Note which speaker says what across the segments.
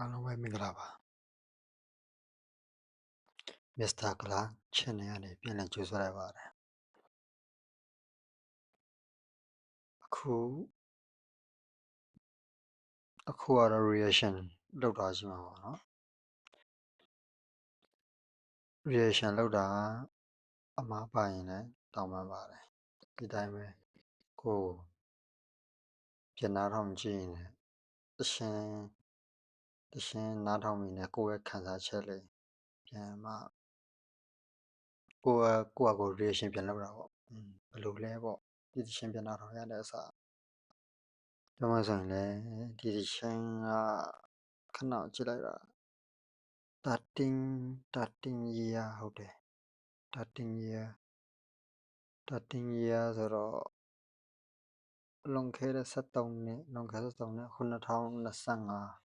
Speaker 1: အားလုံးပဲမင်္ဂလာပါမစ္စတာကလာ channel ကနေပြန်လည်ကြိုဆိုလိုက်ပါတယ်အခုအခုကတော့ reaction လောက်တာရှိမှာပါเนาะ reaction လောက်တာအမှားပါရင်လည်းတောင်းပန်ပါတယ်ဒီတိုင်းပဲကိုပြန်နာထောင်ကြည့်ရင်လည်းတရှင် တရှင်နားထောင်မိနေကိုယ့်ရဲ့ခံစားချက်လေးပြန်မှကိုယ်ကကိုယ့်အကို reaction ပြန်လုပ်တာပေါ့อืมဘယ်လိုလဲပေါ့ဒီတရှင်ပြန်နားထောင်ရတဲ့အစားပြောမှဆိုရင်လည်းဒီတရှင်ကခဏကြည့်လိုက်တာ13 13 year ဟုတ်တယ်13 year 13 year ဆိုတော့လွန်ခဲ့တဲ့73နှစ်လွန်ခဲ့တဲ့73နှစ်ခု2025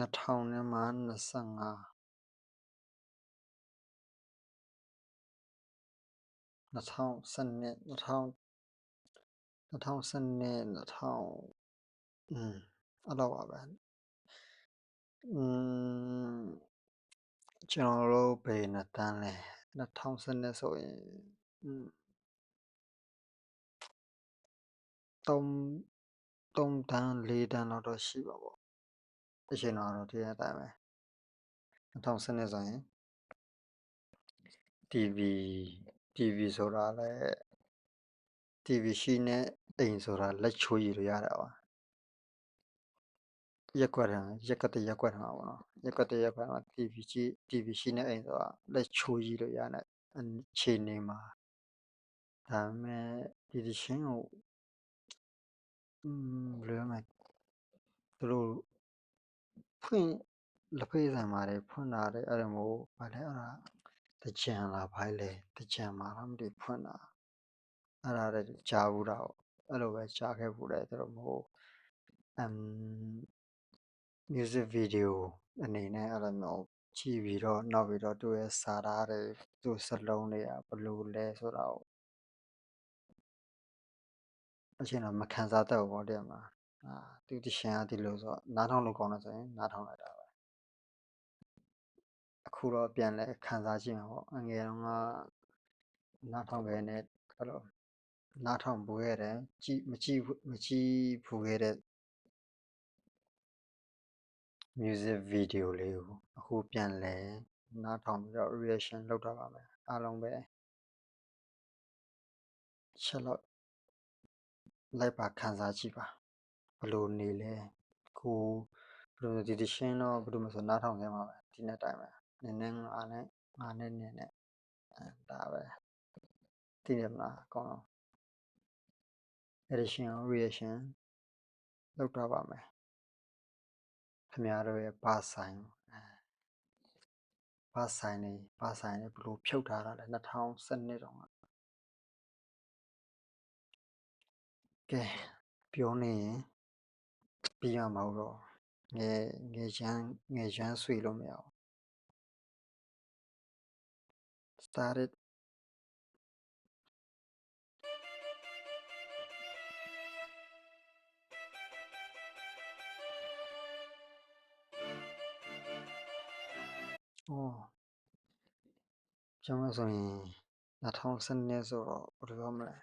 Speaker 1: ၂၀နဲ့မှ၂၅2012 2000 2012 2000อืมအဲ့တော့ပါပဲอืมကျွန်တော်တို့ဘယ်နှစ်တန်းလဲ2012ဆိုရင်อืม3 3တန်း4တန်းလောက်တော့ရှိပါပေါ့ အချိန်တော့ဒီအတိုင်းပဲ2012ဆိုရင် TV TV ဆိုတာလည်း TV ရှိနေအိမ်ဆိုတာလက်ချိုးရည်လို့ရတာပါရက်ကွက်ထံရက်ကွက်တရက်ကွက်ထံပါဘောနော်ရက်ကွက်တရက်ကွက်မှာ TV ရှိ TV ရှိနေအိမ်ဆိုတာလက်ချိုးရည်လို့ရတဲ့အခြေအနေမှာဒါပေမဲ့ဒီဒီရှင်းကိုอืมဘယ်လိုမှသူတို့ ဖွင့်လက်ဖေးဆိုင်မှာတွေဖွင့်တာတွေအဲ့လိုမျိုးဘာလဲအဲ့ဒါတကြံလားဘာလဲတကြံမှာတော့မသိဖွင့်တာအဲ့ဒါလည်းကြားဘူးတာပေါ့အဲ့လိုပဲကြားခဲ့ဘူးတယ်သူတို့မဟုတ်အမ် music video အနေနဲ့အဲ့လိုမျိုးကြည့်ပြီးတော့နောက်ပြီးတော့သူ့ရဲ့စာသားတွေသူ့စလုံးတွေကဘယ်လိုလဲဆိုတာကိုအချိန်တော့မခံစားတတ်ဘူးပေါ့တဲ့မှာ အာသူတရှင်ကဒီလိုဆိုနားထောင်လို့ကောင်းတယ်ဆိုရင်နားထောင်လိုက်တာပဲအခုတော့ပြန်လဲခံစားကြည့်မှာပေါ့အငယ်တော့ကနားထောင်ခဲ့တဲ့အဲ့လိုနားထောင်ပူခဲ့တယ်ကြည့်မကြည့်မကြည့်ဖူခဲ့တဲ့ music video လေးကိုအခုပြန်လဲနားထောင်ပြီးတော့ reaction လုပ်ထားပါမယ်အားလုံးပဲချက်တော့လိုက်ပါခံစားကြည့်ပါ ဘလို့နေလဲကိုဘလို့ဒီဒီရှင်းတော့ဘလို့မဆိုနားထောင်ခဲ့မှာပဲဒီနေ့တိုင်းပဲနည်းနည်းငါနဲ့ငါနဲ့နည်းနဲ့အဲဒါပဲသိရမလားအကောင်းဆုံး edition reaction လုပ်ထားပါမယ်ခင်ဗျားတို့ရဲ့ဘာဆိုင်ဘာဆိုင်နေဘာဆိုင်နေဘလို့ဖြုတ်ထားတာလဲ2012တောင်ကကဲပြောနေရင် ပြီးရမှာတော့ငယ်ငယ်ချမ်းငယ်ချမ်းဆွေလို့မရဘူး started အော်ကျွန်မဆိုရင်2012ဆိုတော့ဘယ်လိုပြောမလဲ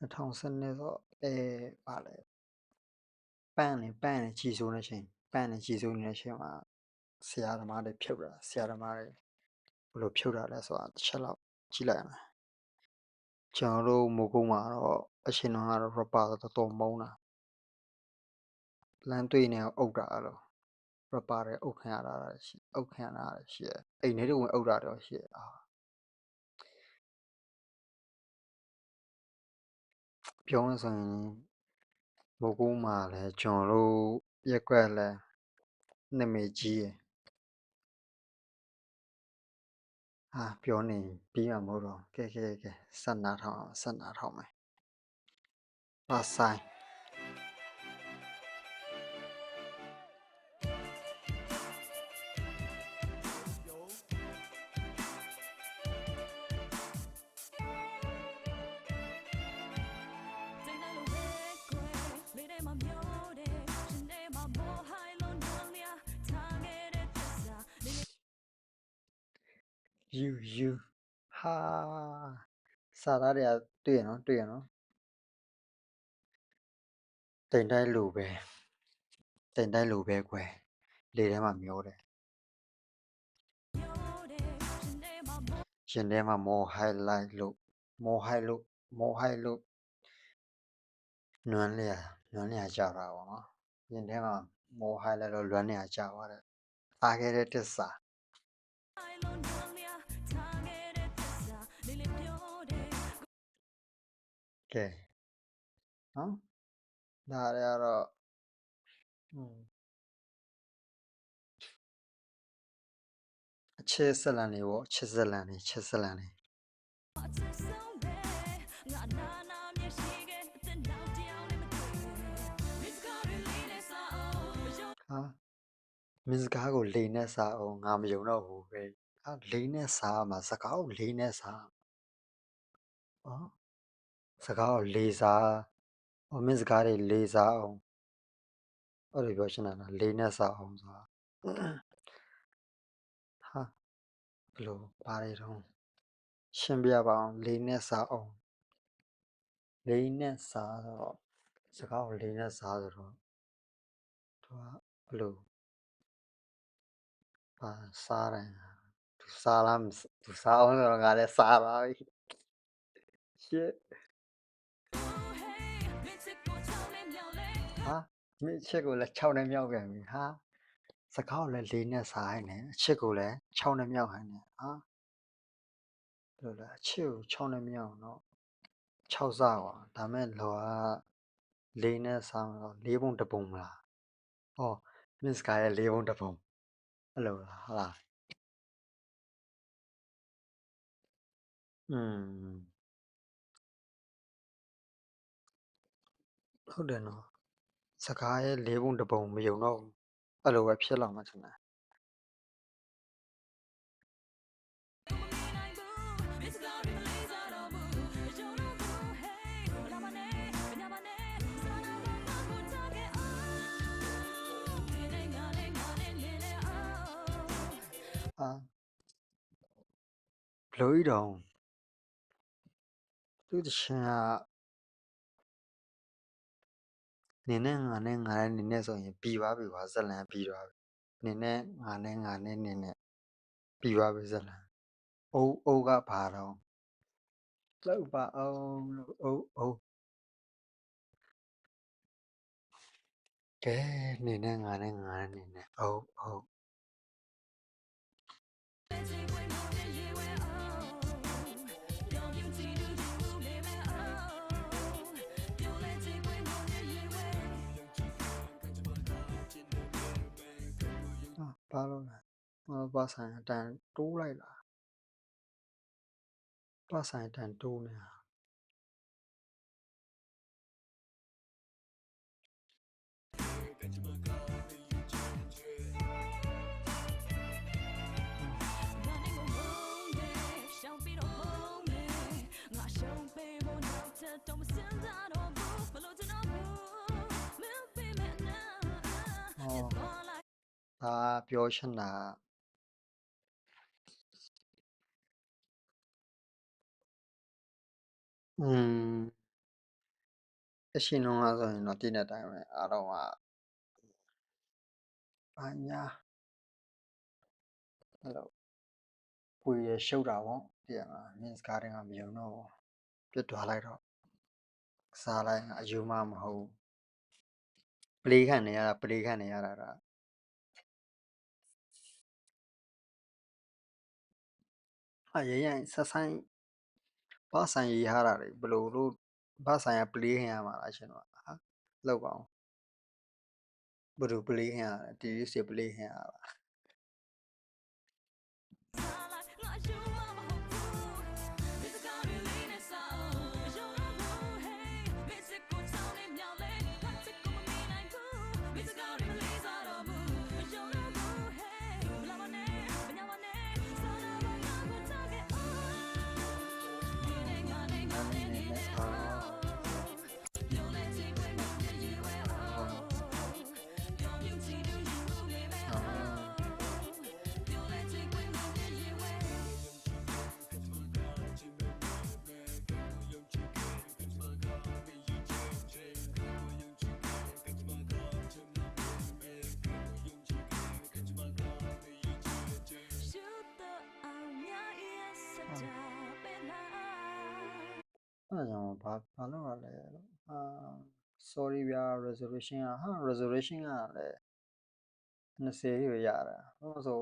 Speaker 1: 2012ဆိုအဲပါလေ ပန်းနေပန်းနေကြီးစိုးနေချိန်ပန်းနေကြီးစိုးနေတဲ့ချိန်မှာဆရာသမားတွေဖြုတ်တာဆရာသမားတွေဘယ်လိုဖြုတ်တာလဲဆိုတာတစ်ချက်လောက်ကြည့်လိုက်မယ်ကျွန်တော်တို့မိုးကုန်းမှာတော့အရှင်တော်ကတော့ rapper တော်တော်မုန်းတာလမ်းတွေ့နေအုပ်တာအဲ့လို rapper တွေအုပ်ခံရတာရှိအုပ်ခံရတာရှိတယ်အိမ်ထဲတွေဝင်အုပ်တာတော့ရှိတယ်အာပြောရဆိုရင် မိုးကုန်းမှာလည်းကျွန်တော်တို့ရက်ကွက်လည်းနာမည်ကြီးရယ်ဟာပြောနေပြီးမှာမဟုတ်တော့ကဲကဲကဲဆက်နာထောင်အောင်ဆက်နာထောင်မယ်ပါဆိုင် you you ဟာစာသားတွေကတွေ့ရနော်တွေ့ရနော်တိမ်တိုင်းလိုပဲတိမ်တိုင်းလိုပဲကွယ်လေထဲမှာမျောတယ်
Speaker 2: မျိုးတယ်ရှင်ထဲမှာမော
Speaker 1: ရှင်ထဲမှာ more highlight လို့ more high လို့ more high လို့နွမ်းလျာနွမ်းလျာကြတာပေါ့နော်ရှင်ထဲမှာ more highlight လို့လွမ်းလျာကြသွားတယ်အားခဲ့တဲ့တစ္ဆာ ကဲနော်ဒါတွေကတော့อืมအချစ်ဆက်လန်တွေပေါ့ချစ်ဆက်လန်တွေချစ်ဆက်လန်တွေ
Speaker 2: အချစ်ဆုံးပဲငါနာနာမျက်ရှိခဲ့တဲ့နောက်တရားလေးမတွေ့ Miss Carly လေးနဲ့စာအောင်မယုံ
Speaker 1: ဟာမင်းစကားကိုလိန်နဲ့စားအောင်ငါမယုံတော့ဘူးပဲဟာလိန်နဲ့စားမှာစကားကိုလိန်နဲ့စားဟော စကားကိုလေးစားဟောမင်းစကားတွေလေးစားအောင်အဲ့လိုပြောချင်တာလားလိန်နဲ့စားအောင်ဆိုတာဟာဘယ်လိုပါရတော့ရှင်းပြပါအောင်လိန်နဲ့စားအောင်လိန်နဲ့စားတော့စကားကိုလိန်နဲ့စားဆိုတော့သူကဘယ်လိုပါစားတယ်သူစားလားမစသူစားအောင်ဆိုတော့ငါလည်းစားပါပြီ shit
Speaker 2: မင်း
Speaker 1: အချက်ကိုလည်း6နဲ့မြောက်ပြန်ပြီဟာစကားကိုလည်း၄နဲ့စားရင်လည်းအချက်ကိုလည်း6နဲ့မြောက်ဟန်တယ်ဟာဘယ်လိုလဲအချက်ကို6နဲ့မြောက်တော့6စားကွာဒါမဲ့လောက၄နဲ့စားမှာတော့၄ပုံတစ်ပုံမလားဟောမင်းစကားရဲ့၄ပုံတစ်ပုံအဲ့လိုလားဟုတ်လားอืมဟုတ်တယ်နော် စကားရဲ့၄ပုံတစ်ပုံမယုံတော့ဘူးအဲ့လိုပဲဖြစ်လာမှာထင်တယ်
Speaker 2: Miss Carly မလေးစားတော့ဘူးမယုံတော့ဘူး Hey မလာမနဲ့မညာမနဲ့စာနာတော့မကိုထားခဲ့အောင်ဒီနေ့ငါလေးငါလေးနေလေအောင်
Speaker 1: အာဘလို့ဤတော့သူတချင်က နင်းနဲ့ငါနဲ့ငါနဲ့နင်းနဲ့ဆိုရင်ပြီးပါပြီပါဇလန်ပြီးသွားပြီနင်းနဲ့ငါနဲ့ငါနဲ့နင်းနဲ့ပြီးပါပြီဇလန်အိုးအိုးကဘာတော့လောက်ပါအောင်လို့အိုးအိုးကဲနင်းနဲ့ငါနဲ့ငါနဲ့နင်းနဲ့အိုးအိုး
Speaker 2: လ
Speaker 1: ဘာလို့လဲဟောဘာဆိုင်အတန်တိုးလိုက်လားဘာဆိုင်အတန်တိုးနေတာ
Speaker 2: ငါ
Speaker 1: ဒါပြောချင်တာอืมအရှင်လုံးလားဆိုရင်တော့တည်တဲ့အတိုင်းပဲအားတော့ကဘာညာအဲ့လိုပွေရရှုပ်တာပေါ့တည်ရမှာမင်းစကားတွေကမယုံတော့ဘူးပြတ်သွားလိုက်တော့စားလိုက်အယူမမဟုတ်ဘူးပလေးခံနေရတာပလေးခံနေရတာ ဒါဟာရရင်ဆက်ဆိုင်ဘာဆိုင်ရေးထားတာတွေဘယ်လိုလို့ဘာဆိုင်ကပလေးခံရမှာလားရှင်တော့ဟာလောက်ပါအောင်ဘယ်လို play ဟင်ရတယ်တီရီစီ play ဟင်ရပါ
Speaker 2: အဲ့
Speaker 1: ဒါကြောင့်ဘာဘာလို့ရလဲလို့အာ sorry ဗျာ resolution ကဟာ resolution ကလည်း20ရွေရတာဘာလို့လဲဆို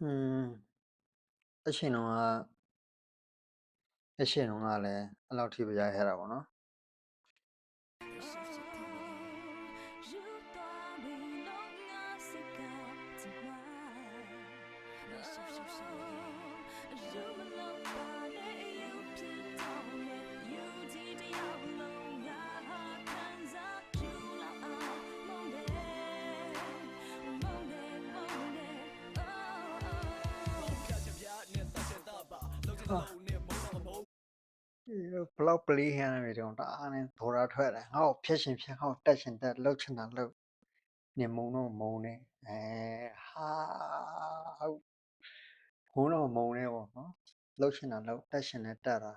Speaker 1: อืมအချိန်တော့ကအချိန်တော့ကလည်းအဲ့လောက်ထိပဲရခဲ့တာပေါ့နော် က် play ဟန်နေတော့တအားနဲ့ဘောရာထွက်တယ်ငါ့ကိုဖြတ်ရှင်ဖြတ်ဟောက်တက်ရှင်တက်လှုပ်ချင်တာလှုပ်နေမုံတော့မုံနေအဲဟာဟုတ် ဘုံတော့မုံနေပေါ့နော်လှုပ်ချင်တာလှုပ်တက်ရှင်နဲ့တက်တာ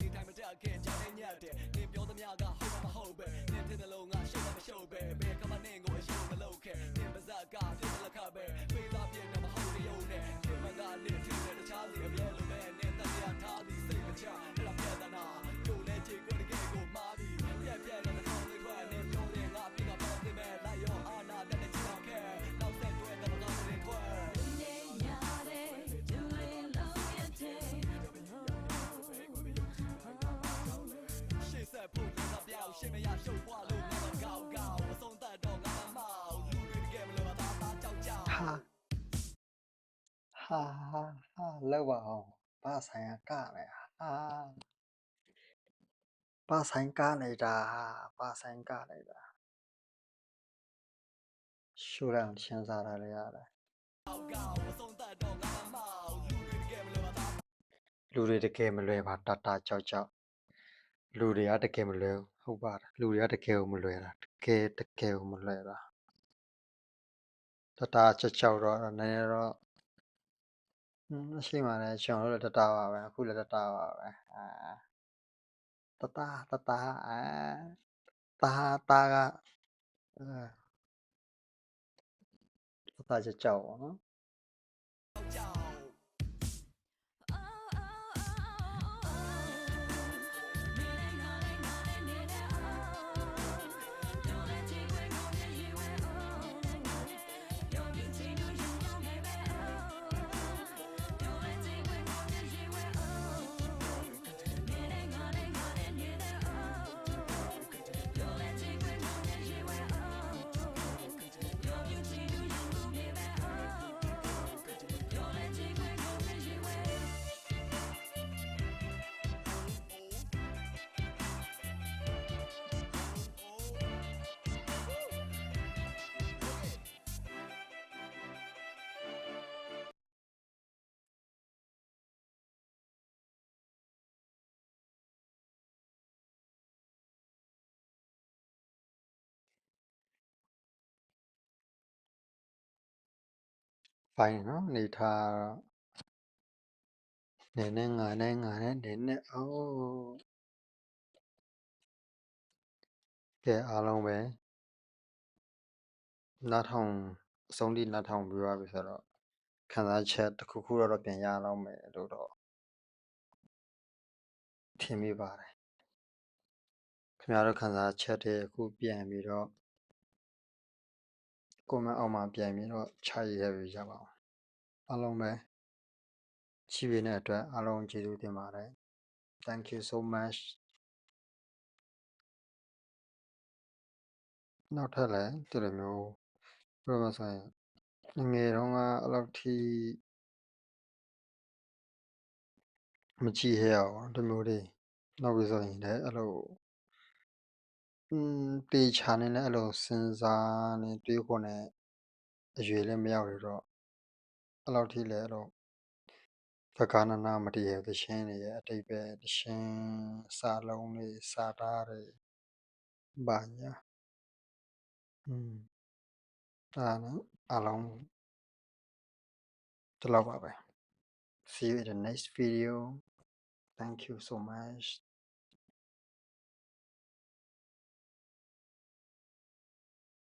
Speaker 3: ဒီတိုင်းမကြခင်ကြောင်းနေညက်တယ်နင်ပြောသမျှကဟုတ်မှာမဟုတ်ပဲနင်တဲ့နှလုံးကရှုပ်မှာမရှုပ်ပဲဘယ်ကမှနင်ကိုအယုံမလုပ်ခဲ့နင်ပါဇက်ကပြစ်လက်ခပဲပေးသားပြင်းတော့မဟုတ်တဲ့ယုံနဲ့နင်မကနင်ထင်တဲ့တခြားစီအပြဲလိုပဲနင်တက်ရထားသည်စိတ်မချ
Speaker 1: ဟာဟာဟာလောက်ပါအောင်ဘာဆိုင်ကကလဲဟာဘာဆိုင်ကနေတာဘာဆိုင်ကနေတာရှူရန်ရှင်းစားရလေရတယ်
Speaker 3: ကောက်ကောက်အဆုံးသတ်တော့ငါမမောက်လူတွေတကယ်မလို့သား
Speaker 1: လူတွေတကယ်မလွယ်ပါတတကြောက်ကြောက်လူတွေကတကယ်မလွယ်ဘူးဟုတ်ပါတယ်လူတွေကတကယ်ကိုမလွယ်တာတကယ်တကယ်ကိုမလွယ်တာတတကြောက်ကြောက်တော့နည်းနည်းတော့ ဟင်းအရှိမှလည်းကျွန်တော်တို့လည်းတတပါပဲအခုလည်းတတပါပဲအာတတတတအာတာတာကအဲတတကြောက်ကြောက်ပါနော် ဖိုင်နော်နေထားတော့နေနဲ့ငါနဲ့ငါနဲ့နေနဲ့အိုးကဲအားလုံးပဲနားထောင်အဆုံးထိနားထောင်ပြီးသွားပြီဆိုတော့ခံစားချက်တစ်ခုခုတော့တော့ပြန်ရအောင်မယ်လို့တော့ထင်မိပါတယ်ခင်ဗျားတို့ခံစားချက်တွေအခုပြန်ပြီးတော့ comment အောက်မှာပြန်ပြီးတော့ခြာရေးရပြီးကြပါအောင်အားလုံးပဲချီးပေးတဲ့အတွက်အားလုံးကျေးဇူးတင်ပါတယ် thank you so much နောက်ထပ်လည်းဒီလိုမျိုးဘယ်လိုမှဆိုရင်ငငယ်တုန်းကအဲ့လောက်ထိမကြည့်ရအောင်ဒီမျိုးတွေနောက်ပြီးဆိုရင်လည်းအဲ့လို อืมတေချာနေလည်းအဲ့လိုစဉ်းစားနေတွေးခေါ်နေအရွယ်လည်းမရောက်ရတော့အဲ့လောက်ထိလည်းအဲ့လိုဗကာနနာမတည်ရသရှင်းတွေရဲ့အတိတ်ပဲသရှင်းစာလုံးတွေစာသားတွေဘာညာอืมအဲ့ဒါနဲ့အလုံးဒီလောက်ပါပဲ see you in the next video thank you so much